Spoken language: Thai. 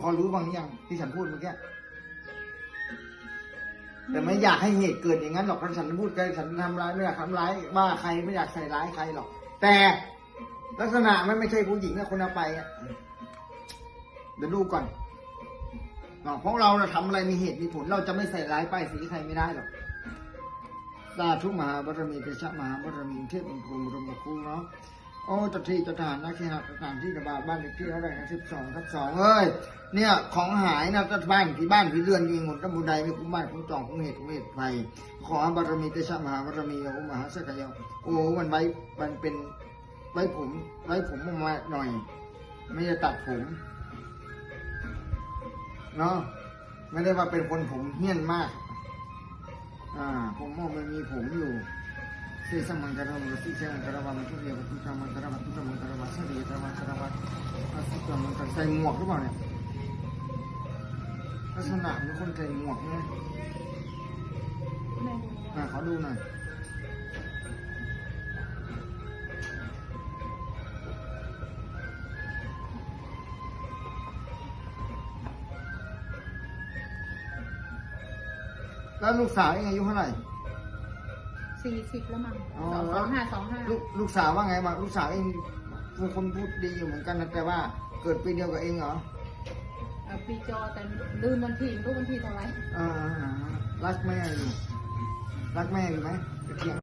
พอรู้บ้างหรือยังที่ฉันพูดเมื่อกี้แต่ไม่อยากให้เหตุเกิดอย่างนั้นหรอกเพราะฉันพูดกันฉันทำร้ายไม่อยากทำร้ายว่าใครไม่อยากใส่ร้ายใครหรอก แต่ลักษณะมันไม่ใช่ผู้หญิงนะคนเอาไปอะเดี๋ยวดูก่อนเนาะเพราะเราเราทำอะไรมีเหตุมีผล เราจะไม่ใส่ร้ายป้ายสีใครไม่ได้หรอกสาธุมหาบารมีเตชะมหาบารมีเทพองค์รมรมครูเนาะ โอ้เจัทีเจะทหารนักเคหะสถานที่ระบาดบ้านเลขที่เท่าไหร่นะสิบสองทับสองเอ้ย เนี่ย ของหายนะก็บ้านที่บ้านที่เรือนยิงหมดทั้งบุญใดไม่คุ้มบ้านคุ้มจองคุ้มเหตุคุ้มเหตุภัยขอบารมีเตชะมหาบารมีโอมหาสักยะโอ้มันไว้มันเป็นไว้ผมไว้ผมมาหน่อย ไม่ได้ตัดผมเนาะไม่ได้ว่าเป็นคนผมเหี้ยนมาก อ่า ผมมองมันมีผมอยู่ เสสมังกรวัสิเสมังกรวัมัทุเรียวัตุจามังกรวัตุจามังกรวั สดีตมังกรวัอาสิจามังกรใส่หมวกหรือเปล่าเนี่ยลักษณะเหมือนคนใส่หมวกเนี่ยไม่รู้อ่าขอดูหน่อยแล้วลูกสาวเองอายุเท่าไหร่สี่สิบแล้วมั้งอ๋อ สองสองห้าสองห้าลูกลูกสาวว่าไงบ้างลูกสาวเองเป็นคนพูดดีอยู่เหมือนกันนะแต่ว่าเกิดปีเดียวกับเองเหรอเอ่อปีจอแต่ลืมวันที่ไม่รู้วันที่เท่าไหร่ อ่ารักแม่อยู่รักแม่อยู่ไหมไปเที่ยง